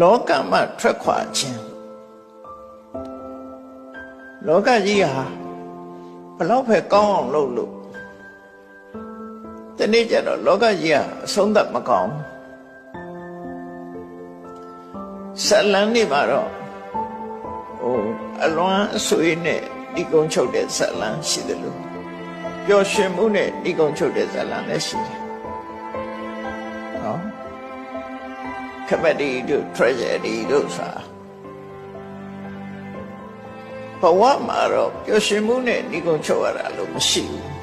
လောကမှထွက်ခွာခြင်းလောကကြီးဟာဘလောက်ပဲကောင်းအောင်လုပ်လို့ဒီနေ့ကျတော့လောကကြီးဟာအဆုံးသတ်မကောင်းဘူးဇလန်နေမှာတော့ဟိုအလွမ်းအဆွေးနဲ့ဒီကုန်းချုပ်တဲ့ဇလန်ရှိတယ်လို့ပျော်ရွှင်မှုနဲ့ဒီကုန်းချုပ်တဲ့ဇလန်လည်းရှိတယ် comedy တို့ tragedy တို့စာဘဝမှာတော့ပျော်ရွှင်မှုနဲ့ဒီကုန်းချုပ်ရတာလို့မရှိဘူး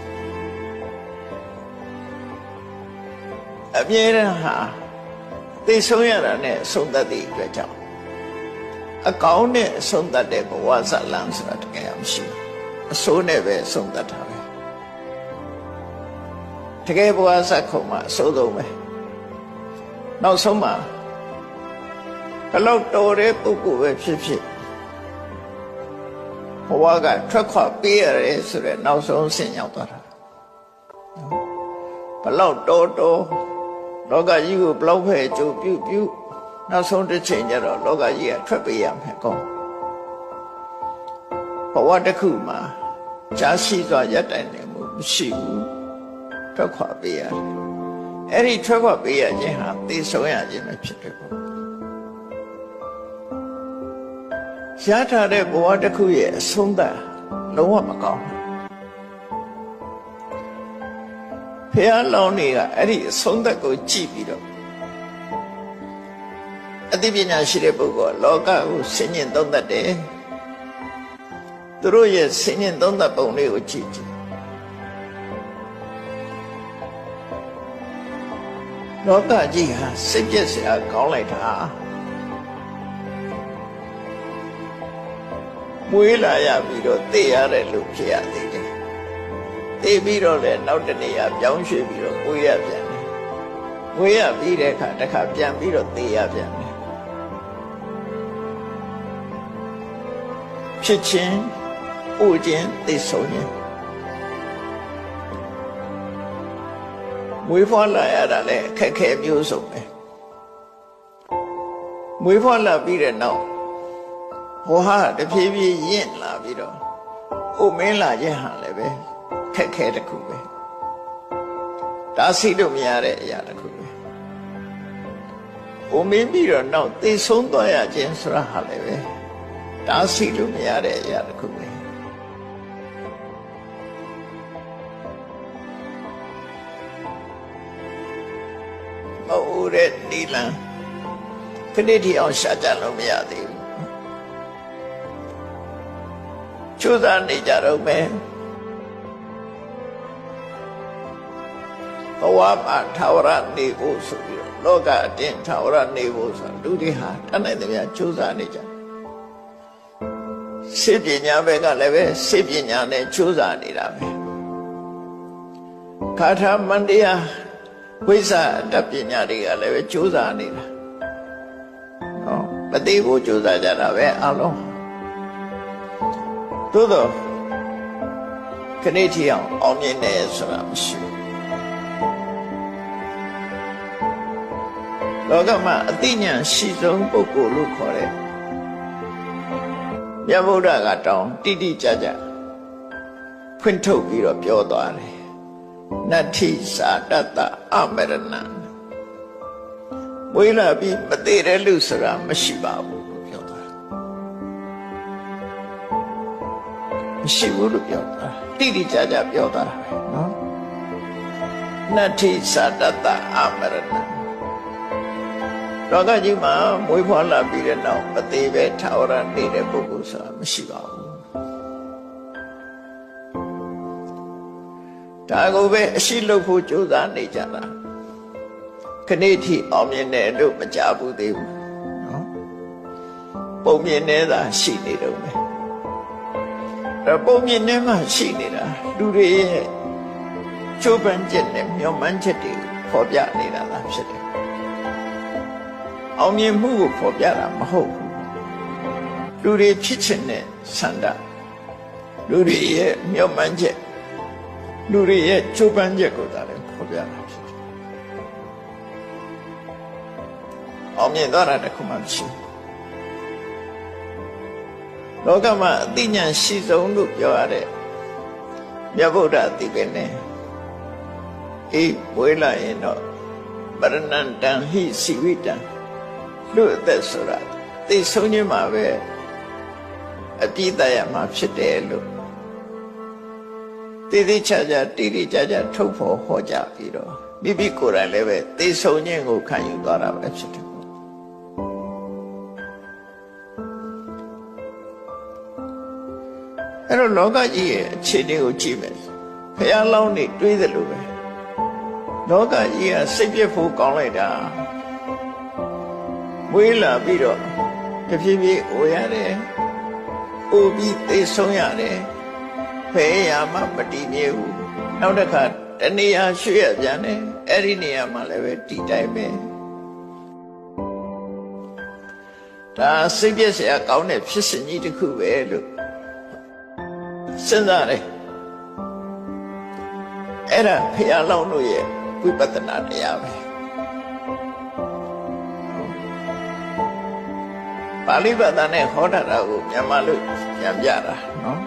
အမြဲတမ်းဟာသိဆုံးရတာနဲ့အဆုံးသတ်တဲ့အတွက်ကြောင့်အကောင်းနဲ့အဆုံးသတ်တဲ့ဘဝဇလန်းဆိုတာတကယ်မရှိဘူးအဆိုးနဲ့ပဲအဆုံးသတ်တာပဲတကယ်ဘဝဇက်ခုံမှာအဆိုးဆုံးပဲနောက်ဆုံးမှာ ဘလောက်တော်တဲ့ပုဂ္ဂိုလ်ပဲဖြစ်ဖြစ်ဘဝကထွက်ခွာပေးရတယ်ဆိုတဲ့နောက်ဆုံးဆင့်ရောက်သွားတာဘလောက်တော်တော်လောကကြီးကိုဘလောက်ပဲအကျိုးပြုပြုနောက်ဆုံးတစ်ချိန်ကျတော့လောကကြီးကထွက်ပေးရမယ်ကောဘဝတစ်ခုမှာကြာရှိစွာရပ်တိုင်နေမှုမရှိဘူးထွက်ခွာပေးရတယ်အဲ့ဒီထွက်ခွာပေးရခြင်းဟာသိဆုံးရခြင်းပဲဖြစ်တယ်ပေါ့ ရထားတဲ့ဘဝတစ်ခုရဲ့အဆုံးသတ်လုံးဝမကောင်းဘူးဖះလောင်းတွေကအဲ့ဒီအဆုံးသတ်ကိုကြည့်ပြီးတော့အသိပညာရှိတဲ့ပုဂ္ဂိုလ်ကလောကကိုဆင်ញင်သုံးသတ်တယ်သူတို့ရဲ့ဆင်ញင်သုံးသတ်ပုံလေးကိုကြည့်ကြည့်လောကကြီးဟာစိတ်ပြည့်စရာကောင်းလိုက်တာ မွေးလာရပြီးတော့သိရတဲ့လူဖြစ်ရသေးတယ်သိပြီးတော့လည်းနောက်တနေ့ကပြောင်းရွှေ့ပြီးတော့မွေးရပြန်တယ်မွေးရပြီးတဲ့အခါတစ်ခါပြန်ပြီးတော့သိရပြန်တယ်ဖြစ်ချင်းဥချင်းသိဆုံးခြင်းမွေးဖွားလာရတာလည်းအခက်ခဲမျိုးစုံပဲမွေးဖွားလာပြီးတဲ့နောက် ဟောဟာတဖြည်းဖြည်းရင့်လာပြီးတော့ဥမင်းလာခြင်းဟာလည်းပဲခက်ခဲတစ်ခုပဲဒါစီလို့မရတဲ့အရာတစ်ခုပဲဥမင်းပြီးတော့နောက်သိဆုံးသွားရခြင်းဆိုတာဟာလည်းပဲဒါစီလို့မရတဲ့အရာတစ်ခုပဲမဟုတ်တဲ့နီလန်ခဏတည်းအောင်ရှာကြလို့မရသေးဘူး ကျိုးစားနေကြတော့မယ်ဘဝမှာထာဝရနေဖို့ဆိုပြီးတော့လောကအတင်းထာဝရနေဖို့ဆိုလူတွေဟာတတ်နိုင်သမျှကျိုးစားနေကြစိတ်ပညာဘက်ကလည်းပဲစိတ်ပညာနဲ့ကျိုးစားနေတာပဲခါထာမန္တရားဝိဇ္ဇာတတ်ပညာတွေကလည်းပဲကျိုးစားနေတာဟောမသိဘူးကျိုးစားကြတာပဲအလုံး သို့တော့ခဏထီအောင်အောင်မြင်တယ်ဆိုတာမရှိဘူးလောကမှာအသိဉာဏ်ရှိဆုံးပုဂ္ဂိုလ်လို့ခေါ်တဲ့မြတ်ဗုဒ္ဓကတောင်းတိတိကျကျဖွင့်ထုတ်ပြီးတော့ပြောသွားတယ်နတ္ထိသာတတအမရဏံဝိလာပြီးမသေးတဲ့လူဆိုတာမရှိပါဘူး မရှိဘူးလို့ပြောတာတိတိကျကျပြောတာပဲနော်နတ္ထိသာတတအမရဏံလောကကြီးမှာမွေးဖွားလာပြီးတဲ့နောက်မသေးပဲထာဝရနေတဲ့ပုဂ္ဂိုလ်ဆိုတာမရှိပါဘူးဒါကိုပဲအရှိလုပ်ဖို့ကြိုးစားနေကြတာခဏိထိအောင်မြင်တယ်လို့မကြဘူးသေးဘူးနော်ပုံမြင်နေတာရှိနေတော့မယ်အဲ ပုံမြင်နေမှရှိနေတာလူတွေရဲ့ချိုးပန်းချက်နဲ့မျောမှန်းချက်တွေပေါ်ပြနေတာလားဖြစ်တယ်အောင်မြင်မှုကိုဖော်ပြတာမဟုတ်ဘူးလူတွေဖြစ်ချင်တဲ့ဆန္ဒလူတွေရဲ့မျှော်မှန်းချက်လူတွေရဲ့ကြိုးပမ်းချက်ကိုသာလည်းဖော်ပြတာဖြစ်တယ်အောင်အောင်မြင်သွားတာတစ်ခုမှမရှိဘူး လောကမှာအသိဉာဏ်ရှိဆုံးလို့ပြောရတဲ့မြတ်ဗုဒ္ဓအသိပဲနဲ့အေးဝေးလာရင်တော့ပရဏန္တံဟိစီဝိတံလူအသက်ဆိုတာသိဆုံးခြင်းမှာပဲအပြည့်တရမှာဖြစ်တယ်လို့တည်တည်ချာချာတိတိကျကျထုတ်ဖော်ဟောကြားပြီးတော့မိမိကိုယ်တိုင်လည်းပဲသိဆုံးခြင်းကိုခံယူသွားတာပဲဖြစ်တယ် အဲ့တော့လောကကြီးရဲ့အခြေအနေကိုကြည့်မယ်ဖះလောင်းနေတွေးတယ်လို့ပဲလောကကြီးကစိတ်ပြည့်ဖို့ကောင်းလိုက်တာဝေးလာပြီးတော့တဖြည်းဖြည်းအိုရတယ်အိုပြီးသိဆုံးရတယ်ဖဲရမှမတည်မြဲဘူးနောက်တစ်ခါတနေရာရွှေ့ရပြန်တယ်အဲ့ဒီနေရာမှာလည်းပဲတည်တိုင်းပဲဒါစိတ်ပြည့်စရာကောင်းတဲ့ဖြစ်စဉ်ကြီးတစ်ခုပဲလို့ စဉ်းစားတယ်အဲ့ဒါဖះလောင်းတို့ရဲ့ဝိပဿနာတရားပဲပါဠိဘာသာနဲ့ဟောတာကိုမြန်မာလို့ပြန်ပြတာနော်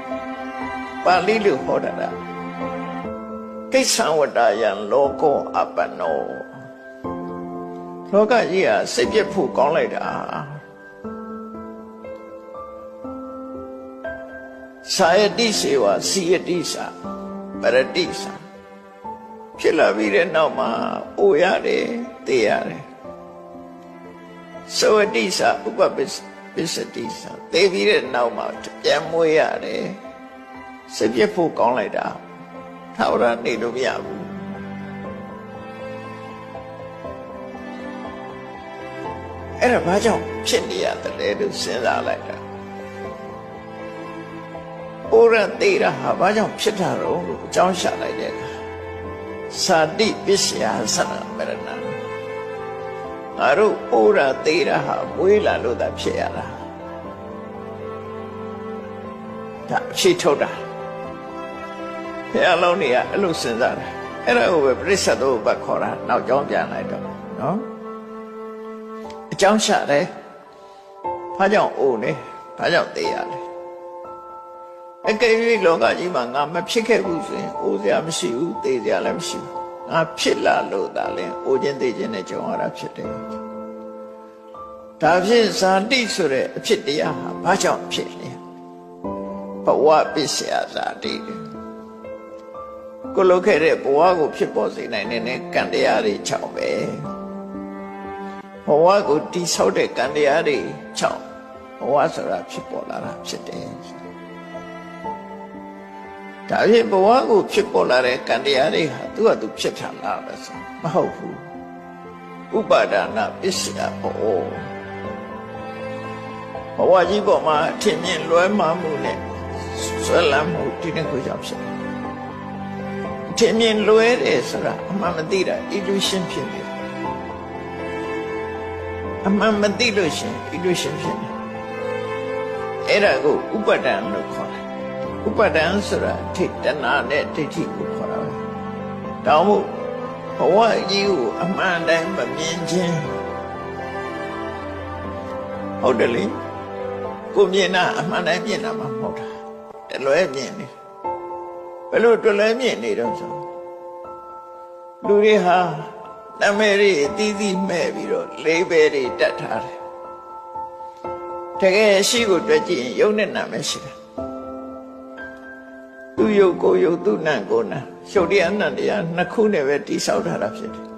ပါဠိလို့ဟောတာကိစ္ဆံဝတ္တယံလောကောအပ္ပနောလောကကြီးဟာစိတ်ပြတ်ဖို့ကောင်းလိုက်တာ သာယတိစေဝစီယတိစာပရတိစာဖြစ်လာပြီးတဲ့နောက်မှာအိုရတယ်သိရတယ်သောတိစာဥပပစ္စပစ္စတိစာသိပြီးတဲ့နောက်မှာပြန်မွေးရတယ်စိတ်ပြတ်ဖို့ကောင်းလိုက်တာထာဝရနေလို့မရဘူးအဲ့ဒါဘာကြောင့်ဖြစ်နေရတယ်လို့စဉ်းစားလိုက်တာ ဩရသေးတာဟာဘာကြောင့်ဖြစ်တာတော့လို့အကြောင်းရှာလိုက်တဲ့အခါသာတိပစ္စယသရမရဏငါတို့ဩရသေးတာဟာမွေးလာလို့သာဖြစ်ရတာဒါအဖြစ်ထုတ်တာဘုရားလုံးတွေကအဲ့လိုစဉ်းစားတာအဲ့ဒါကိုပဲပြိဿသောဘတ်ခေါ်တာနောက်ကြောင်းပြန်လိုက်တော့နော်အကြောင်းရှာတယ်ဘာကြောင့်အိုးလဲဘာကြောင့်သေးရလဲ အကယ်၍လောကကြီးမှာငါမဖြစ်ခဲ့ဘူးဆိုရင်အိုးစရာမရှိဘူးသေစရာလည်းမရှိဘူးငါဖြစ်လာလို့သာလဲအိုးခြင်းသေခြင်းနဲ့ကြုံရတာဖြစ်တယ်ဒါဖြင့်ဇာတိဆိုတဲ့အဖြစ်တရားဟာဘာကြောင့်ဖြစ်လဲဘဝပစ္စယဇာတိကိုလုခဲ့တဲ့ဘဝကိုဖြစ်ပေါ်စေနိုင်တဲ့ကံတရားတွေ၆ပဲဘဝကိုတိဆောက်တဲ့ကံတရားတွေ၆ဘဝဆိုတာဖြစ်ပေါ်လာတာဖြစ်တယ် ဒါဖြင့်ဘဝကိုဖြစ်ပေါ်လာတဲ့ကံတရားတွေဟာသူ့ဟာသူဖြစ်ပြန်လာပဲဆိုမဟုတ်ဘူးဥပါဒနာပစ္စယဘောဘဝကြီးပေါ်မှာထင်မြင်လွဲမှားမှုနဲ့ဆွဲလန်းမှုဒီနှစ်ခုကြောင့်ဖြစ်တယ်ထင်မြင်လွဲတယ်ဆိုတာအမှန်မသိတာ illusion ဖြစ်နေတယ်အမှန်မသိလို့ရှင် illusion ဖြစ်နေအဲ့ဒါကိုဥပါဒံလို့ခေါ်တယ် ဥပါဒံဆိုတာထိတဏနဲ့ဒိဋ္ဌိကိုခေါ်တာပဲတောင်းမို့ဘဝကြီးကိုအမှန်တိုင်းမမြင်ခြင်းဟုတ်တယ်လေကိုမြင်တာအမှန်တိုင်းမြင်တာမှမဟုတ်တာတလွဲမြင်နေဘယ်လိုတလွဲမြင်နေတော့ဆိုလူတွေဟာနာမည်တွေအသီးသီးမဲ့ပြီးတော့လေးပဲတွေတတ်ထားတယ်တကယ်ရှိကိုတွေ့ကြည့်ရင်ယုံနဲ့နာမည်ရှိတယ်သူ ယုတ်ကိုယုတ်သူနံကိုနံရှုပ်တရားနံတရားနှစ်ခုနဲ့ပဲတိဆောက်ထားတာဖြစ်တယ်